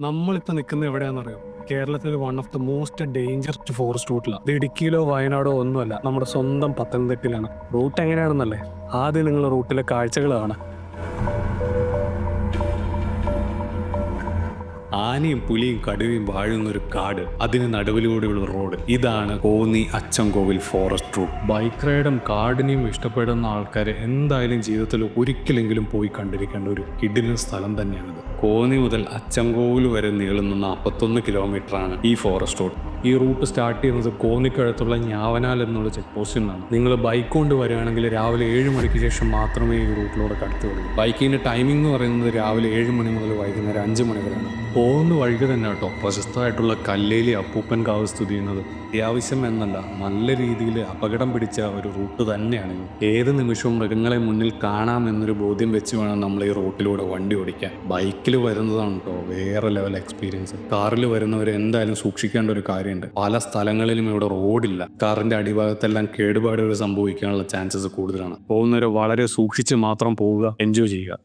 നമ്മളിപ്പോൾ നിൽക്കുന്നത് എവിടെയാണെന്നറിയോ കേരളത്തിൽ one of the most dangerest forest റൂട്ടിലാണ് ഇത് ഇടുക്കിയിലോ വയനാടോ ഒന്നുമല്ല. നമ്മുടെ സ്വന്തം പത്തനംതിട്ടയിലാണ്. റൂട്ട് എങ്ങനെയാണെന്നല്ലേ? ആദ്യം നിങ്ങൾ റൂട്ടിലെ കാഴ്ചകൾ കാണാം. ആനയും പുലിയും കടുവയും വാഴുന്ന ഒരു കാട്. അതിന് നടുവിലൂടെയുള്ള റോഡ് ഇതാണ് Konni Achankovil forest route bike റൈഡും കാടിനെയും ഇഷ്ടപ്പെടുന്ന ആൾക്കാരെ എന്തായാലും ജീവിതത്തിൽ ഒരിക്കലെങ്കിലും പോയി കണ്ടിരിക്കേണ്ട ഒരു കിടിലൻ സ്ഥലം തന്നെയാണിത്. കോന്നി മുതൽ അച്ചൻകോവിൽ വരെ നീളുന്ന നാൽപ്പത്തൊന്ന് കിലോമീറ്ററാണ് ഈ ഫോറസ്റ്റ് റോഡ്. ഈ റൂട്ട് സ്റ്റാർട്ട് ചെയ്യുന്നത് കോന്നിക്കടുത്തുള്ള ഞാവനാൽ എന്നുള്ള ചെക്ക് പോസ്റ്റിൽ നിന്നാണ്. നിങ്ങൾ ബൈക്ക് കൊണ്ട് വരികയാണെങ്കിൽ രാവിലെ ഏഴ് മണിക്ക് ശേഷം മാത്രമേ ഈ റൂട്ടിലൂടെ കടത്തുകയുള്ളൂ ബൈക്കിന്റെ ടൈമിംഗ് എന്ന് പറയുന്നത് രാവിലെ ഏഴ് മണി മുതൽ വൈകുന്നേരം അഞ്ച് മണി വരെയാണ്. പോകുന്ന വഴിക്ക് തന്നെ കേട്ടോ പ്രശസ്തമായിട്ടുള്ള കല്ലേലി അപ്പൂപ്പൻ കാവ് സ്ഥിതി ചെയ്യുന്നത്. അത്യാവശ്യം എന്നല്ല നല്ല രീതിയിൽ അപകടം പിടിച്ച ഒരു റൂട്ട് തന്നെയാണ്. ഏത് നിമിഷവും മൃഗങ്ങളെ മുന്നിൽ കാണാം എന്നൊരു ബോധ്യം വെച്ച് വേണം നമ്മൾ ഈ റൂട്ടിലൂടെ വണ്ടി ഓടിക്കാൻ. ബൈക്കിൽ വരുന്നതാണ് കേട്ടോ. വേറെ ലെവൽ എക്സ്പീരിയൻസ് കാറിൽ വരുന്നവർ എന്തായാലും സൂക്ഷിക്കേണ്ട ഒരു കാര്യമുണ്ട്. പല സ്ഥലങ്ങളിലും ഇവിടെ റോഡില്ല. കാറിന്റെ അടിഭാഗത്തെല്ലാം കേടുപാടുകൾ സംഭവിക്കാനുള്ള ചാൻസസ് കൂടുതലാണ്. പോകുന്നവരെ വളരെ സൂക്ഷിച്ച് മാത്രം പോവുക എൻജോയ് ചെയ്യുക.